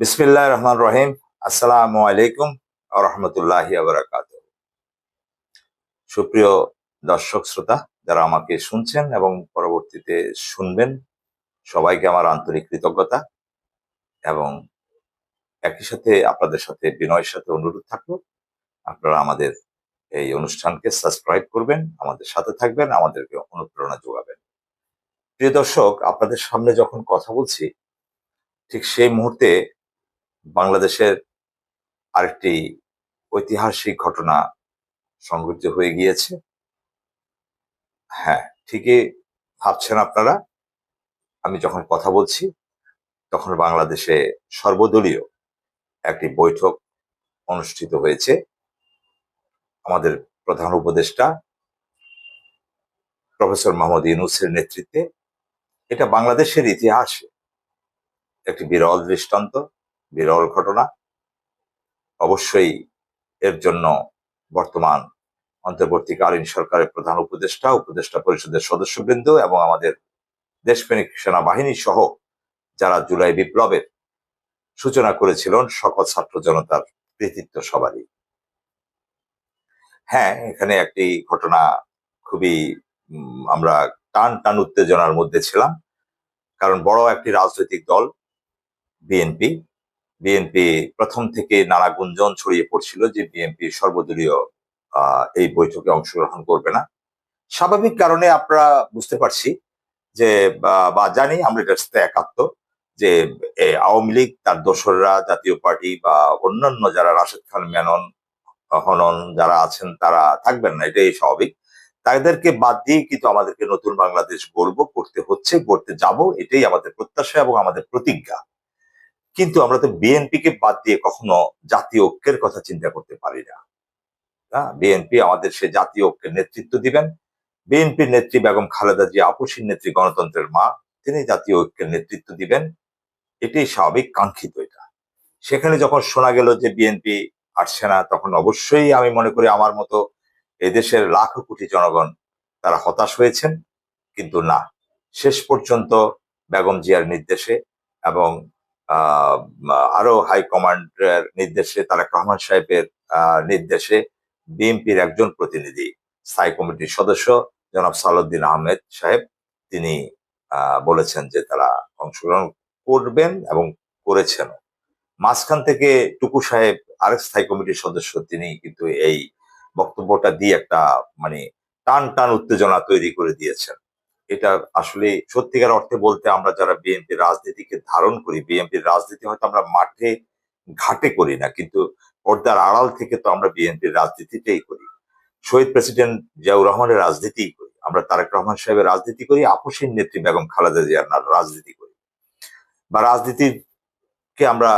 বিসমিল্লাহ রহমান রহিম আসসালামু আলাইকুম রহমতুল্লাহ আবরাকাত সুপ্রিয় দর্শক শ্রোতা, যারা আমাকে শুনছেন এবং পরবর্তীতে শুনবেন, সবাইকে আমার আন্তরিক কৃতজ্ঞতা এবং একই সাথে আপনাদের সাথে বিনয়ের সাথে অনুরোধ থাকল, আপনারা আমাদের এই অনুষ্ঠানকে সাবস্ক্রাইব করবেন, আমাদের সাথে থাকবেন, আমাদেরকে অনুপ্রেরণা যোগাবেন। প্রিয় দর্শক, আপনাদের সামনে যখন কথা বলছি, ঠিক সেই মুহূর্তে বাংলাদেশের আরেকটি ঐতিহাসিক ঘটনা সংঘটিত হয়ে গিয়েছে। হ্যাঁ ঠিকই ভাবছেন আপনারা। আমি যখন কথা বলছি, তখন বাংলাদেশে সর্বদলীয় একটি বৈঠক অনুষ্ঠিত হয়েছে। আমাদের প্রধান উপদেষ্টা প্রফেসর মোহাম্মদ ইউনুসের নেতৃত্বে। এটা বাংলাদেশের ইতিহাসে একটি বিরল দৃষ্টান্ত। বিরল ঘটনা। অবশ্যই এর জন্য বর্তমান অন্তর্বর্তীকালীন সরকারের প্রধান উপদেষ্টা উপদেষ্টা পরিষদের সদস্যবৃন্দ এবং আমাদের দেশপ্রেমিক সেনাবাহিনী সহ যারা জুলাই বিপ্লবের সূচনা করেছিলেন, সকল ছাত্র জনতার কৃতিত্ব সবারই। হ্যাঁ এখানে একটি ঘটনা খুবই আমরা টান টান উত্তেজনার মধ্যে ছিলাম। কারণ বড় একটি রাজনৈতিক দল, বিএনপি বিএনপি প্রথম থেকে নানা গুঞ্জন ছড়িয়ে পড়ছিল যে বিএনপি সর্বদলীয় এই বৈঠকে অংশগ্রহণ করবে না। স্বাভাবিক কারণে আপনারা বুঝতে পারছি যে, বা- জানি আমরা এটার সাথে একাত্ম যে আওয়ামী লীগ, তার দোসররা, জাতীয় পার্টি বা অন্যান্য যারা রাশেদ খান মেনন হনন যারা আছেন, তারা থাকবেন না, এটাই স্বাভাবিক। তাদেরকে বাদ দিয়ে কিন্তু আমাদেরকে নতুন বাংলাদেশ গড়ব, করতে হচ্ছে করতে যাব, এটাই আমাদের প্রত্যাশা এবং আমাদের প্রতিজ্ঞা। কিন্তু আমরা তো বিএনপি কে বাদ দিয়ে কখনো জাতীয় ঐক্যের কথা চিন্তা করতে পারি না। হ্যাঁ বিএনপি আমাদের সে জাতীয় ঐক্যের নেতৃত্ব দিবেন। বিএনপির নেত্রী বেগম খালেদা জিয়া, আপসীর নেত্রী গণতন্ত্রের মা, তিনি জাতীয় ঐক্যের নেতৃত্ব দিবেন। এটাই স্বাভাবিক, কাঙ্ক্ষিত এটা। সেখানে যখন শোনা গেল যে বিএনপি আসছে না, তখন অবশ্যই আমি মনে করি আমার মতো এদেশের লাখো কোটি জনগণ তারা হতাশ হয়েছেন। কিন্তু না, শেষ পর্যন্ত বেগম জিয়ার নির্দেশে এবং আরও হাইকমান্ডের নির্দেশে, তারেক রহমান সাহেবের নির্দেশে বিএনপির একজন প্রতিনিধি, স্থায়ী কমিটির সদস্য জনাব সালুদ্দিন আহমেদ সাহেব, তিনি বলেছেন যে তারা অংশগ্রহণ করবেন এবং করেছেন। মাঝখান থেকে টুকু সাহেব আরেক স্থায়ী কমিটির সদস্য, তিনি কিন্তু এই বক্তব্যটা দিয়ে একটা মানে টান টান উত্তেজনা তৈরি করে দিয়েছেন। এটা আসলে সত্যিকার অর্থে বলতে আমরা যারা বিএনপির রাজনীতিকে ধারণ করি বিএনপির রাজনীতি হয়তো আমরা মাঠে ঘাটে করি না, কিন্তু পর্দার আড়াল থেকে তো আমরা বিএনপির রাজনীতিটাই করি। শহীদ প্রেসিডেন্ট জিয়াউর রহমানের রাজনীতিই করি, আমরা তারেক রহমান সাহেবের রাজনীতি করি আপসীন নেত্রী বেগম খালেদা জিয়ার রাজনীতি করি। বা রাজনীতিকে আমরা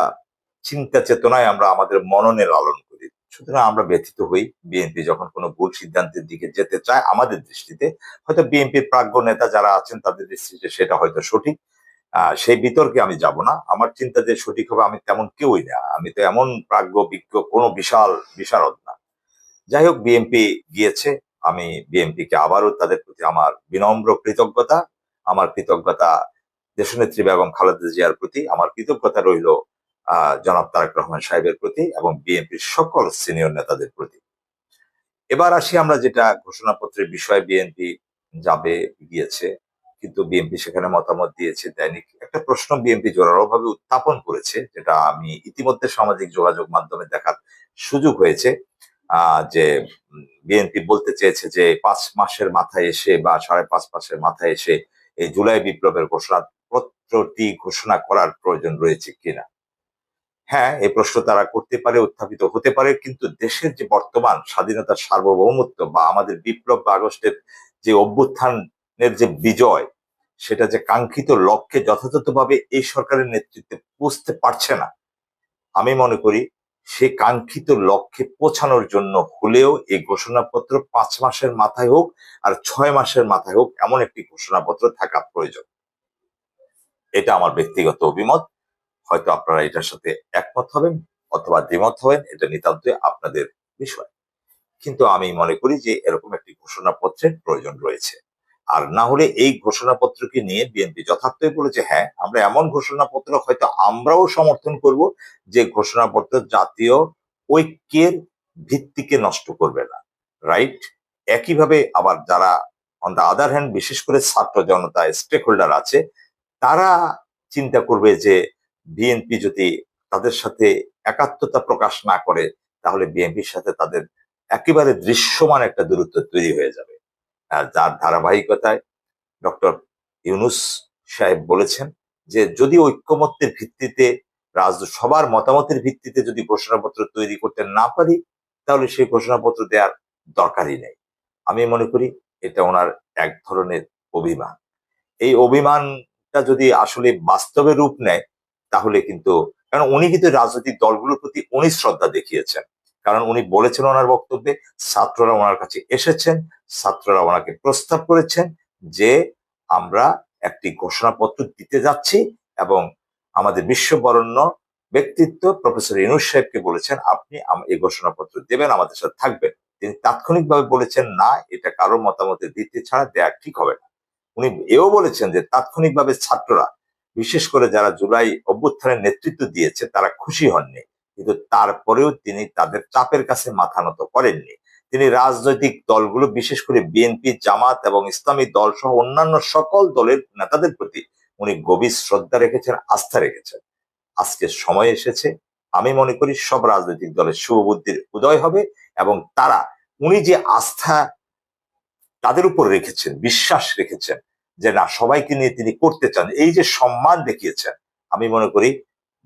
চিন্তা চেতনায় আমরা আমাদের মননে লালন সুতরাং আমরা ব্যথিত হই। বিএনপি যখন কোনো ভুল সিদ্ধান্তের দিকে যেতে চায় আমাদের দৃষ্টিতে, হয়তো বিএনপির প্রাজ্ঞ নেতা যারা আছেন তাদের দৃষ্টিতে সেটা হয়তো সঠিক। সেই বিতর্কে আমি যাব না। আমার চিন্তা যে সঠিক হবে আমি তেমন কেউই না। আমি তো এমন প্রাজ্ঞ, বিজ্ঞ কোনো বিশাল, বিশারদ না। যাই হোক, বিএনপি গিয়েছে। আমি বিএনপি কে আবারও তাদের প্রতি আমার বিনম্র কৃতজ্ঞতা, আমার কৃতজ্ঞতা দেশনেত্রী বেগম খালেদা জিয়ার প্রতি। আমার কৃতজ্ঞতা রইল জনাব তারেক রহমান সাহেবের প্রতি এবং বিএনপির সকল সিনিয়র নেতাদের প্রতি। এবার আসি আমরা যেটা ঘোষণাপত্রের বিষয়ে, বিএনপি যাবে, গিয়েছে, কিন্তু বিএনপি সেখানে মতামত দিয়েছে দৈনিক একটা প্রশ্ন বিএনপি জোরালো ভাবে উত্থাপন করেছে, যেটা আমি ইতিমধ্যে সামাজিক যোগাযোগ মাধ্যমে দেখার সুযোগ হয়েছে যে বিএনপি বলতে চেয়েছে যে পাঁচ মাসের মাথায় এসে বা সাড়ে পাঁচ মাসের মাথায় এসে এই জুলাই বিপ্লবের ঘোষণা পত্রটি ঘোষণা করার প্রয়োজন রয়েছে কিনা। হ্যাঁ এই প্রশ্ন তারা করতে পারে, উত্থাপিত হতে পারে, কিন্তু দেশের যে বর্তমান স্বাধীনতার সার্বভৌমত্ব বা আমাদের বিপ্লব বা আগস্টের যে অভ্যুত্থানের যে বিজয়, সেটা যে কাঙ্ক্ষিত লক্ষ্যে যথাযথভাবে এই সরকারের নেতৃত্বে পৌঁছতে পারছে না, আমি মনে করি সে কাঙ্ক্ষিত লক্ষ্যে পৌঁছানোর জন্য হলেও এই ঘোষণাপত্র পাঁচ মাসের মাথায় হোক আর ছয় মাসের মাথায় হোক এমন একটি ঘোষণাপত্র থাকা প্রয়োজন। এটা আমার ব্যক্তিগত অভিমত। হয়তো আপনারা এটার সাথে একমত হবেন অথবা দ্বিমত হবেন, এটা নিতান্তই আপনাদের বিষয়। কিন্তু আমি মনে করি যে এরকম একটি ঘোষণাপত্রের প্রয়োজন রয়েছে। আর না হলে এই ঘোষণাপত্রকে নিয়ে বিএনপি যথার্থই বলেছে হ্যাঁ আমরা এমন ঘোষণাপত্র হয়তো আমরাও সমর্থন করব, যে ঘোষণাপত্র জাতীয় ঐক্যের ভিত্তিকে নষ্ট করবে না। রাইট একইভাবে আবার যারা অন দ্য আদার হ্যান্ড বিশেষ করে ছাত্র জনতা স্টেক হোল্ডার আছে, তারা চিন্তা করবে যে বিএনপি যদি তাদের সাথে একাত্মতা প্রকাশ না করে, তাহলে বিএনপির সাথে তাদের একেবারে দৃশ্যমান একটা দূরত্ব তৈরি হয়ে যাবে। আর যার ধারাবাহিকতায় ডক্টর ইউনুস সাহেব বলেছেন যে, যদি ঐক্যমত্যের ভিত্তিতে, রাজ, সবার মতামতের ভিত্তিতে যদি ঘোষণাপত্র তৈরি করতে না পারি, তাহলে সেই ঘোষণাপত্র দেওয়ার দরকারই নেই। আমি মনে করি এটা ওনার এক ধরনের অভিমান। এই অভিমানটা যদি আসলে বাস্তবে রূপ নেয় তাহলে কিন্তু, কারণ উনি কিন্তু রাজনৈতিক দলগুলোর প্রতি উনি শ্রদ্ধা দেখিয়েছেন। কারণ উনি বলেছেন ওনার বক্তব্যে, ছাত্ররা ওনার কাছে এসেছেন, ছাত্ররা ওনাকে প্রস্তাব করেছেন যে আমরা একটি ঘোষণাপত্র দিতে যাচ্ছি এবং আমাদের বিশ্ববরণ্য ব্যক্তিত্ব প্রফেসর ইনুস সাহেবকে বলেছেন, আপনি এই ঘোষণাপত্র দেবেন, আমাদের সাথে থাকবেন। তিনি তাৎক্ষণিকভাবে বলেছেন, না, এটা কারও মতামতের দিতে ছাড়া দেয়া ঠিক হবে না। উনি এও বলেছেন যে তাৎক্ষণিকভাবে ছাত্ররা বিশেষ করে যারা জুলাই অভ্যুত্থানের নেতৃত্ব দিয়েছে, তারা খুশি হননি। কিন্তু তারপরেও তিনি তাদের চাপের কাছে মাথা নত করেননি। তিনি রাজনৈতিক দলগুলো, বিশেষ করে বিএনপি জামাত এবং ইসলামী দল সহ অন্যান্য সকল দলের নেতাদের প্রতি উনি গভীর শ্রদ্ধা রেখেছেন, আস্থা রেখেছেন। আজকে সময় এসেছে, আমি মনে করি সব রাজনৈতিক দলের শুভবুদ্ধির উদয় হবে এবং তারা উনি যে আস্থা তাদের উপর রেখেছেন, বিশ্বাস রেখেছেন যে না, সবাইকে নিয়ে তিনি করতে চান, এই যে সম্মান দেখিয়েছেন, আমি মনে করি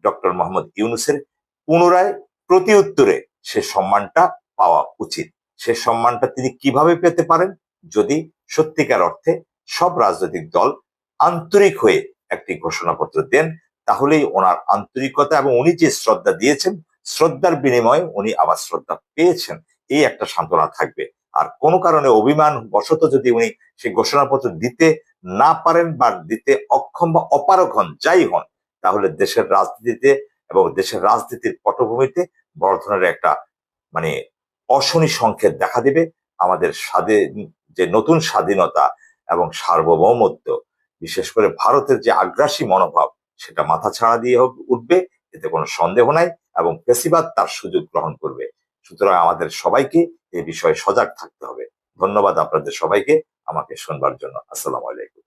ডক্টর মোহাম্মদ ইউনুসের পুনরায় প্রতি উত্তরে সে সম্মানটা পাওয়া উচিত। সে সম্মানটা তিনি কীভাবে পেতে পারেন? যদি সত্যিকার অর্থে সব রাজনৈতিক দল আন্তরিক হয়ে একটি ঘোষণাপত্র দেন, তাহলেই ওনার আন্তরিকতা এবং উনি যে শ্রদ্ধা দিয়েছেন, শ্রদ্ধার বিনিময়ে উনি আবার শ্রদ্ধা পেয়েছেন, এই একটা সান্ত্বনা থাকবে। আর কোনো কারণে অভিমান বশত যদি উনি সেই ঘোষণাপত্র দিতে না পারেন বা দিতে অক্ষম বা অপারক হন, যাই হন, তাহলে দেশের রাজনীতিতে এবং দেশের রাজনীতির পটভূমিতে বড় ধরনের একটা মানে অশনি সংকেত দেখা দিবে। আমাদের স্বাধীন, যে নতুন স্বাধীনতা এবং সার্বভৌমত্ব, বিশেষ করে ভারতের যে আগ্রাসী মনোভাব, সেটা মাথা ছাড়া দিয়ে উঠবে, এতে কোনো সন্দেহ নাই এবং পেশিবাদ তার সুযোগ গ্রহণ করবে। সুতরাং আমাদের সবাইকে এ বিষয়ে সজাগ থাকতে হবে। ধন্যবাদ আপনাদের সবাইকে। আমাকে শুনবার জন্য। আসসালামু আলাইকুম।